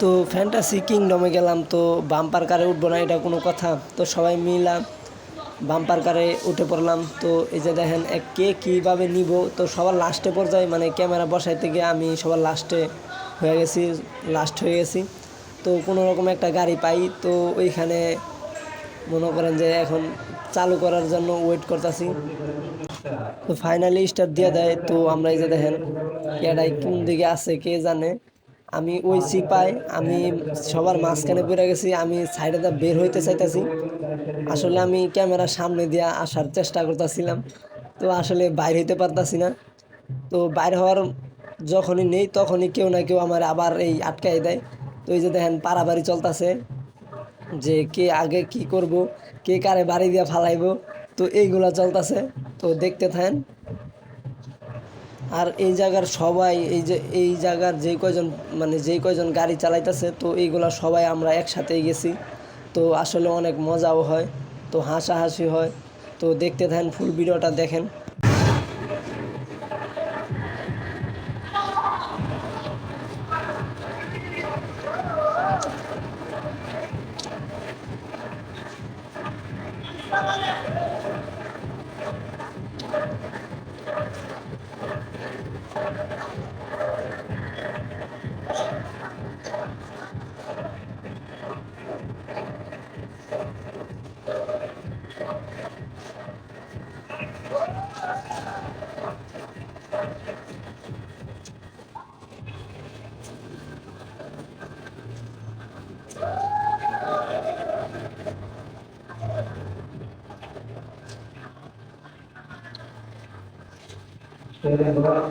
তো ফ্যান্টাসি কিংডমে গেলাম তো বাম্পার কারে উঠবো না, এটা কোনো কথা। তো সবাই মিলাম বাম্পার কারে উঠে পড়লাম। তো এই যে দেখেন, এক কে কীভাবে নিব? তো সবার লাস্টে পর্যায়ে মানে ক্যামেরা বসাইতে গিয়ে আমি সবার লাস্টে হয়ে গেছি লাস্ট হয়ে গেছি। তো কোনো রকম একটা গাড়ি পাই, তো ওইখানে মনে করেন যে এখন চালু করার জন্য ওয়েট করতেছি। তো ফাইনালি স্টার্ট দিয়ে দেয়। তো আমরা এই যে দেখেন এটাই কোন দিকে আছে, কে জানে। আমি ওই সিপাই, আমি সবার মাঝখানে পড়ে গেছি, আমি সাইডে দা বের হইতে চাইতেছি। আসলে আমি ক্যামেরার সামনে দিয়ে আসার চেষ্টা করতেছিলাম, তো আসলে বাইর হইতে পারতাছি না। তো বাইর হওয়ার যখনই নেই, তখনই কেউ না কেউ আমার আবার এই আটকাই দেয়। তো এই যে দেখেন পারাবাড়ি চলতেছে, যে কে আগে কি করব, কে কারে বাড়ি দিয়ে ফালাইবো, তো এইগুলা চলতেছে। তো দেখতে থাকেন আর এই জায়গার সবাই, এই যে, এই জায়গার যে কয়জন মানে যে কয়জন গাড়ি চালাইতেছে, তো এইগুলা সবাই আমরা একসাথেই গেছি তো আসলে অনেক মজাও হয়, তো হাসাহাসি হয় তো দেখতে থাকেন, ফুল ভিডিওটা দেখেন それは